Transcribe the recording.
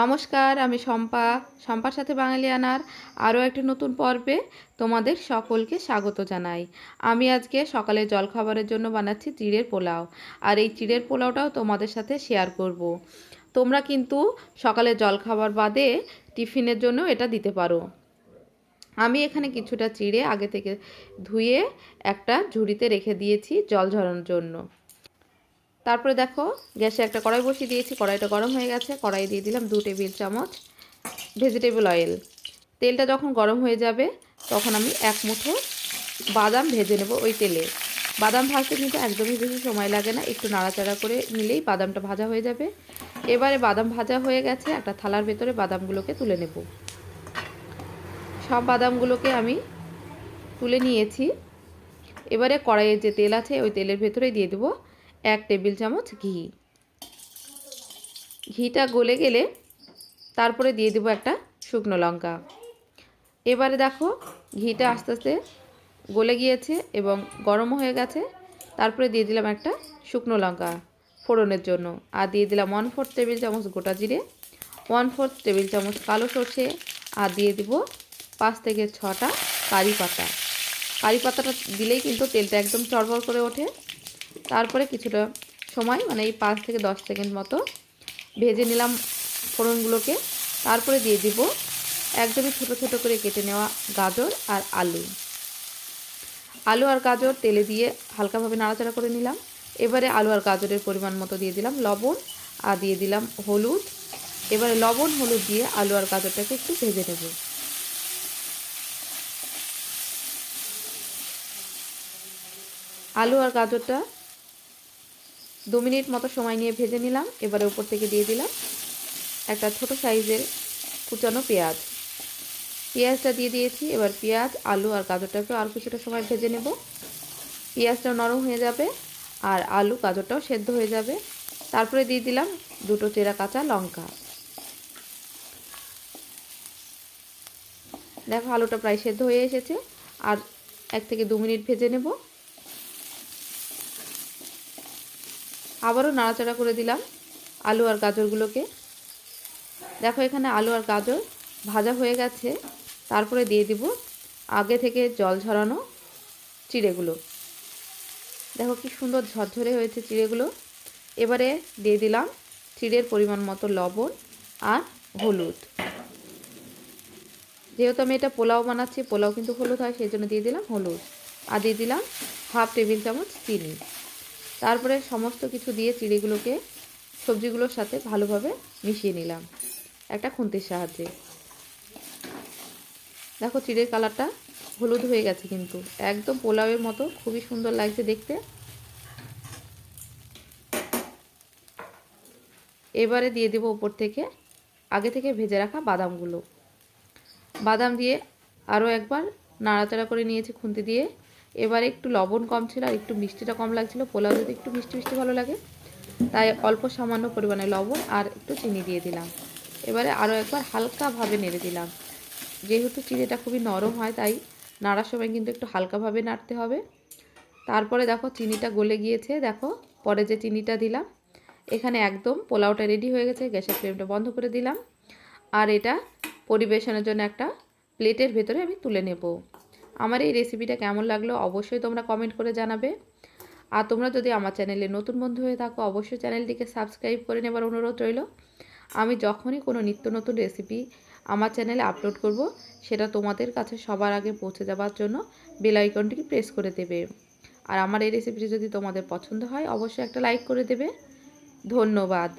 নমস্কার, আমি শম্পা, শম্পার সাথে বাঙালিয়ানার আরও একটি নতুন পর্বে তোমাদের সকলকে স্বাগত জানাই। আমি আজকে সকালে জলখাবারের জন্য বানাচ্ছি চিড়ের পোলাও, আর এই চিড়ের পোলাওটাও তোমাদের সাথে শেয়ার করব। তোমরা কিন্তু সকালে জলখাবার বাদে টিফিনের জন্য এটা দিতে পারো। আমি এখানে কিছুটা চিড়ে আগে থেকে ধুয়ে একটা ঝুড়িতে রেখে দিয়েছি জল ঝরানোর জন্য। তারপরে দেখো গ্যাসে একটা কড়াই বসিয়ে দিয়েছি, কড়াইটা গরম হয়ে গেছে। কড়াই দিয়ে দিলাম দু টেবিল চামচ ভেজিটেবল অয়েল তেলটা যখন গরম হয়ে যাবে, তখন আমি এক মুঠো বাদাম ভেজে নেব ওই তেলে। বাদাম ভাজতে কিন্তু একদমই বেশি সময় লাগে না, একটু নাড়াচাড়া করে নিলেই বাদামটা ভাজা হয়ে যাবে। এবারে বাদাম ভাজা হয়ে গেছে, একটা থালার ভেতরে বাদামগুলোকে তুলে নেব। সব বাদামগুলোকে আমি তুলে নিয়েছি। এবারে কড়াইয়ের যে তেল আছে, ওই তেলের ভেতরে দিয়ে দেবো। এক টেবিল চামচ ঘি। ঘিটা গলে গেলে তারপরে দিয়ে দেবো একটা শুকনো লঙ্কা। এবারে দেখো ঘিটা আস্তে আস্তে গলে গিয়েছে এবং গরম হয়ে গেছে। তারপরে দিয়ে দিলাম একটা শুকনো লঙ্কা ফোড়নের জন্য। আর দিয়ে দিলাম ওয়ান ফোর্থ টেবিল চামচ গোটা জিরে ওয়ান ফোর্থ টেবিল চামচ কালো সর্ষে আর দিয়ে দিব পাঁচ থেকে ছটা কারি পাতা। কারি পাতাটা দিলেই কিন্তু তেলটা একদম চড়বড় করে ওঠে। তারপরে কিছুটা সময় মানে এই পাঁচ থেকে দশ সেকেন্ড মতো ভেজে নিলাম ফোড়নগুলোকে। তারপরে দিয়ে দিব একদমই ছোট ছোট করে কেটে নেওয়া গাজর আর আলু। আলু আর গাজর তেলে দিয়ে হালকাভাবে নাড়াচাড়া করে নিলাম। এবারে আলু আর গাজরের পরিমাণ মতো দিয়ে দিলাম লবণ আর দিয়ে দিলাম হলুদ। এবারে লবণ, হলুদ দিয়ে আলু আর গাজরটাকে একটু ভেজে নেব। আলু আর গাজরটা দু মিনিট মতো সময় নিয়ে ভেজে নিলাম, এবারে উপর থেকে দিয়ে দিলাম একটা ছোট সাইজের কুচানো পেঁয়াজ। পেঁয়াজটা দিয়ে দিয়েছি, এবার পেঁয়াজ, আলু আর গাজরটাকে আর কিছুটা সময় ভেজে নেব। পেঁয়াজটা নরম হয়ে যাবে আর আলু, গাজরটাও সেদ্ধ হয়ে যাবে। তারপরে দিয়ে দিলাম দুটো চেরা কাঁচা লঙ্কা। দেখো আলুটা প্রায় সেদ্ধ হয়ে এসেছে, আর এক থেকে দু মিনিট ভেজে নেব। আবারও নাড়াচাড়া করে দিলাম আলু আর গাজরগুলোকে। দেখো এখানে আলু আর গাজর ভাজা হয়ে গেছে। তারপরে দিয়ে দিব আগে থেকে জল ঝরানো চিড়েগুলো। দেখো কি সুন্দর ঝরঝরে হয়েছে চিড়েগুলো। এবারে দিয়ে দিলাম চিড়ের পরিমাণ মতো লবণ আর হলুদ। যেহেতু আমি এটা পোলাও বানাচ্ছি, পোলাও কিন্তু হলুদ হয়, সেই জন্য দিয়ে দিলাম হলুদ। আর দিয়ে দিলাম হাফ টেবিল চামচ চিনি। তারপরে সমস্ত কিছু দিয়ে চিড়েগুলোকে সবজিগুলোর সাথে ভালোভাবে মিশিয়ে নিলাম। একটা খুন্তির সাহায্যে। দেখো চিড়ের কালারটা হলুদ হয়ে গেছে কিন্তু। একদম পোলাওয়ের মতো, খুবই সুন্দর লাগছে দেখতে। এবারে দিয়ে দেবো ওপর থেকে, আগে থেকে ভেজে রাখা বাদামগুলো। বাদাম দিয়ে আরও একবার নাড়াচাড়া করে নিয়েছি খুন্তি দিয়ে। এবারে একটু লবণ কম ছিল আর একটু মিষ্টিটা কম লাগছিল। পোলাও যদি একটু মিষ্টি মিষ্টি ভালো লাগে, তাই অল্প সামান্য পরিমাণে লবণ আর একটু চিনি দিয়ে দিলাম। এবারে আরও একবার হালকাভাবে নেড়ে দিলাম। যেহেতু চিনিটা খুবই নরম হয়, তাই নাড়ার সময় কিন্তু একটু হালকাভাবে নাড়তে হবে। তারপরে দেখো চিনিটা গলে গিয়েছে। দেখো পরে যে চিনিটা দিলাম, এখানে একদম পোলাওটা রেডি হয়ে গেছে, গ্যাসের ফ্লেমটা বন্ধ করে দিলাম। আর এটা পরিবেশনের জন্য একটা প্লেটের ভেতরে আমি তুলে নেব। আমার এই রেসিপিটা কেমন লাগল অবশ্যই তোমরা কমেন্ট করে জানাবে। আর তোমরা যদি আমার চ্যানেলে নতুন বন্ধু হয়ে থাকো, অবশ্যই চ্যানেলটিকে সাবস্ক্রাইব করে নেবার অনুরোধ রইল। আমি যখনই কোনো নিত্য নতুন রেসিপি আমার চ্যানেলে আপলোড করব, সেটা তোমাদের কাছে সবার আগে পৌঁছে যাওয়ার জন্য বেল আইকনটিকে প্রেস করে দেবে। আর আমার এই রেসিপিটি যদি তোমাদের পছন্দ হয়, অবশ্যই একটা লাইক করে দেবে। ধন্যবাদ।